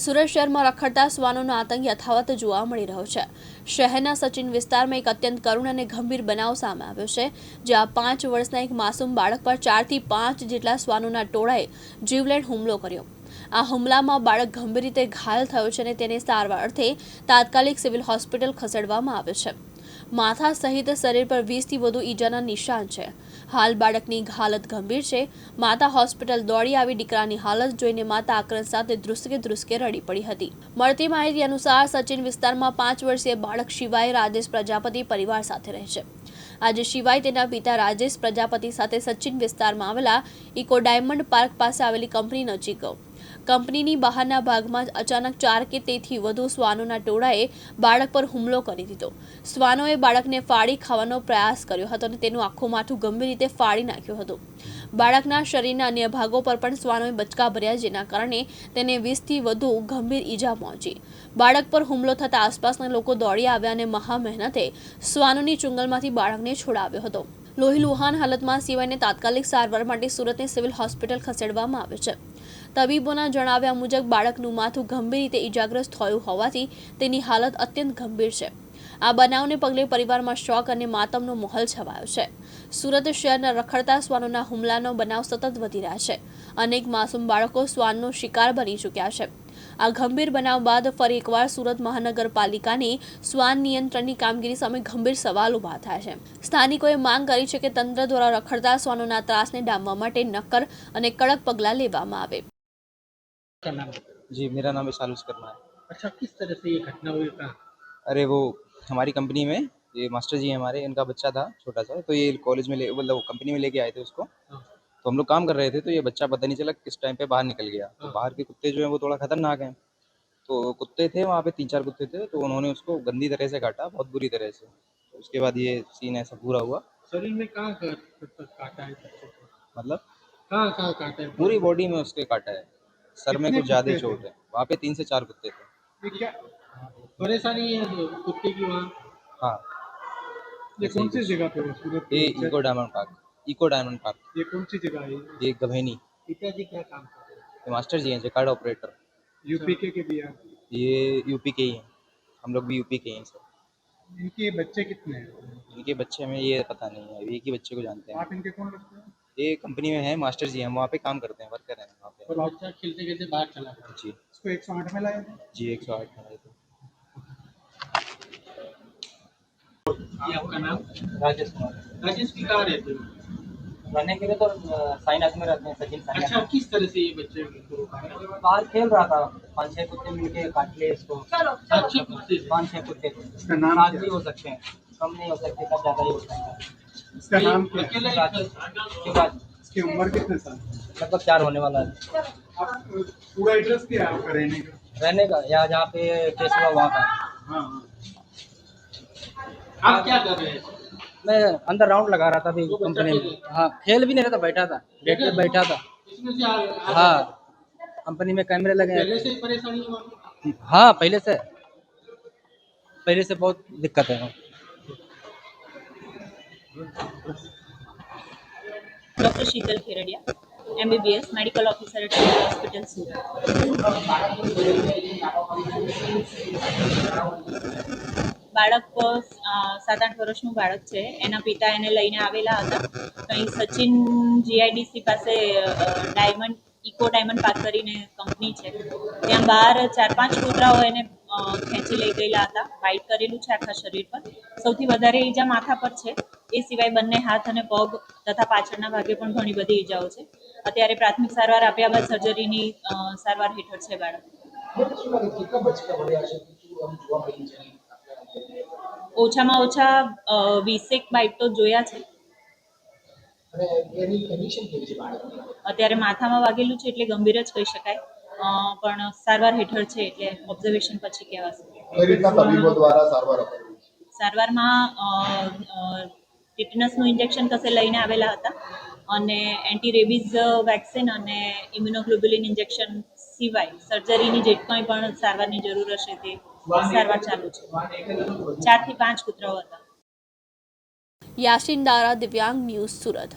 સુરત શહેરમાં રખડતા શ્વાનોનો આતંક યથાવત જોવા મળી રહ્યો છે. શહેરના સચિન વિસ્તારમાં એક અત્યંત કરુણ અને ગંભીર બનાવ સામે આવ્યો છે, જ્યાં પાંચ વર્ષના એક માસૂમ બાળક પર ચારથી પાંચ જેટલા શ્વાનોના ટોળાએ જીવલેણ હુમલો કર્યો. આ હુમલામાં બાળક ગંભીર રીતે ઘાયલ થયો છે અને તેને સારવાર અર્થે તાત્કાલિક સિવિલ હોસ્પિટલ ખસેડવામાં આવ્યો છે. માથા સહિત શરીર પર વીસથી વધુ ઈજાના નિશાન છે. હાલ બાળકની હાલત ગંભીર છે. માતા હોસ્પિટલ દોડી આવી દીકરાની હાલત જોઈને માતા આક્રંદ સાથે ધ્રુસકે ધ્રુસકે રડી પડી હતી. મળતી માહિતી અનુસાર સચિન વિસ્તારમાં પાંચ વર્ષીય બાળક શિવાય રાજેશ પ્રજાપતિ પરિવાર સાથે રહે છે. આજે શિવાય તેના પિતા રાજેશ પ્રજાપતિ સાથે સચિન વિસ્તારમાં આવેલા ઇકો ડાયમંડ પાર્ક પાસે આવેલી કંપની નજીક ગયો કંપનીની બહારના ભાગમાં જ અચાનક ચાર કે તેથી વધુ શ્વાનોના ટોળાએ બાળક પર હુમલો કરી દીધો. શ્વાનોએ બાળકને ફાડી ખાવાનો પ્રયાસ કર્યો હતો અને તેનું આખું માથું ગંભીર રીતે ફાડી નાખ્યું હતું. બાળકના શરીરના અન્ય ભાગો પર પણ શ્વાનોએ બચકા ભર્યા જેના કારણે તેને વીસથી વધુ ગંભીર ઈજા પહોંચી. બાળક પર હુમલો થતાં આસપાસના લોકો દોડી આવ્યા અને મહા મહેનતે શ્વાનોની ચુંગલમાંથી બાળકને છોડાવ્યો હતો. લોહી લુહાન હાલતમાં સિવાયને તાત્કાલિક સારવાર માટે સુરતની સિવિલ હોસ્પિટલ ખસેડવામાં આવે છે. તબીબોના જણાવ્યા મુજબ બાળકનું માથું ગંભીર રીતે ઈજાગ્રસ્ત થયું હોવાથી તેની હાલત અત્યંત ગંભીર છે. આ બનાવને પગલે પરિવારમાં શોક અને માતમનો માહોલ છવાયો છે. સુરત શહેરના રખડતા શ્વાનોના હુમલાનો બનાવ સતત વધી રહ્યા છે. અનેક માસૂમ બાળકો શ્વાનનો શિકાર બની ચૂક્યા છે. આ ગંભીર બનાવ બાદ ફરી એકવાર સુરત મહાનગરપાલિકાની શ્વાન નિયંત્રણની કામગીરી સામે ગંભીર સવાલ ઊભા થાય છે. સ્થાનિકોએ માંગ કરી છે કે તંત્ર દ્વારા રખડતા શ્વાનોના ત્રાસને ડામવા માટે નક્કર અને કડક પગલાં લેવામાં આવે. का नाम जी मेरा नाम विशाल कर्मा है। अच्छा किस तरह से ये घटना हुई कहाँ? अरे वो हमारी कंपनी में ये मास्टर जी हैं हमारे इनका बच्चा था छोटा सा तो ये कॉलेज में ले मतलब कंपनी में लेके आए थे उसको। हाँ। तो हम लोग काम कर रहे थे तो ये बच्चा पता नहीं चला किस टाइम पे बाहर निकल गया। तो हाँ। बाहर के कुत्ते जो हैं वो थोड़ा खतरनाक हैं। तो कुत्ते थे वहाँ पे तीन चार कुत्ते थे तो उन्होंने उसको गंदी तरह से काटा बहुत बुरी तरह से। तो उसके बाद ये सीन ऐसा पूरा हुआ। शरीर में कहाँ कहाँ काटा है बच्चे को? मतलब? कहाँ कहाँ काटा है? पूरी बॉडी में उसके काटा है। सर में कुछ ज़्यादा ही चोट है वहाँ पे तीन से चार कुत्ते थे। क्या परेशानी है कुत्ते की वहाँ? हाँ। ये कौन सी जगह पे सूरत ये? Eco diamond park. Eco diamond park. ये कौन सी जगह है ये? गभैनी। पिताजी क्या काम कर रहे हैं मास्टर जी हैं जकार्ड ऑपरेटर। यूपी के के बिहार के। ये यूपी के ही हैं। हम लोग भी यूपी के हैं सर। इनके बच्चे कितने हैं? इनके बच्चे हमें ये पता नहीं है। एक ही बच्चे को जानते हैं। आप इनके कौन लगते हैं? ये कंपनी में है मास्टर जी हैं। वहाँ पे काम करते हैं वर्कर हैं। और बच्चा खेलते खेलते बाहर चला गया। जी। इसको एक सौ आठ में लाए थे। जी एक सौ आठ में आए थे। ये आपका नाम? राजेश कुमार। राजेश जी कहाँ रहते हो? रहने के लिए तो अ, साईनाथ में रहते हैं सचिन अच्छा किस तरह से ये बच्चे को? बाहर खेल रहा था पाँच छह कुत्ते मिलके काट लिए इसको। अच्छे कुत्ते। पाँच छह कुत्ते। थे इसका नाम क्या भी हो सकते हैं। कम नहीं हो सकते कब ज़्यादा ही हो सकता है। इसका नाम क्या? है इसकी उम्र कितने साल? मतलब लगभग चार होने वाला है? पूरा एड्रेस क्या है रहने का? रहने का यहाँ जहाँ पे केस हुआ वहाँ का। हाँ, हाँ। आप क्या कर रहे हैं? मैं अंदर राउंड लगा रहा था अभी कंपनी में। हाँ। खेल भी नहीं रहा था बैठा था। बैठ कर बैठा था। हाँ। कंपनी में कैमरे लगे पहले से परेशानी हाँ पहले से। पहले से बहुत दिक्कत है। Doctor Sheetal Kheradia. MBBS medical officer at hospital Surat બાળક સાત આઠ વર્ષનું બાળક છે. એના પિતા એને લઈને આવેલા હતા. કંઈ સચિન જીઆઈડીસી પાસે ડાયમંડ, ઇકો ડાયમંડ પાર્ક કરીને કંપની છે. ત્યાં બહાર ચાર પાંચ કૂતરાઓ એને ખેંચી લઈ ગયેલા હતા. બાઇટ કરેલું છે આખા શરીર પર. સૌથી વધારે ઈજા માથા પર છે. એ સિવાય બંને હાથ અને પગ તથા પાછળના ભાગે પણ ઘણી બધી ઈજાઓ છે. અત્યારે પ્રાથમિક સારવાર આપ્યા બાદ સર્જરીની સારવાર હેઠળ છે બાળક. ઓછામાં ઓછા વીસેક બાઇટ તો જોયા છે. અત્યારે માથામાં વાગેલું છે એટલે ગંભીર જ કહી શકાય. પણ સારવાર હેઠળ છે એટલે ઓબ્ઝર્વેશન પછી કહેવાશે. સારવારમાં અ, ઇન્જેક્શન કસે લઈને આવેલા હતા? અને એન્ટી રેબીઝ વેક્સિન અને ઇમ્યુનોગ્લોબ્યુલિન ઇન્જેક્શન સિવાય સર્જરીની જે કંઈ પણ સારવારની જરૂર હશે તે સારવાર ચાલુ છે. ચારથી પાંચ કૂતરાઓ હતા. યાસીન દારા દિવ્યાંગ ન્યૂઝ સુરત.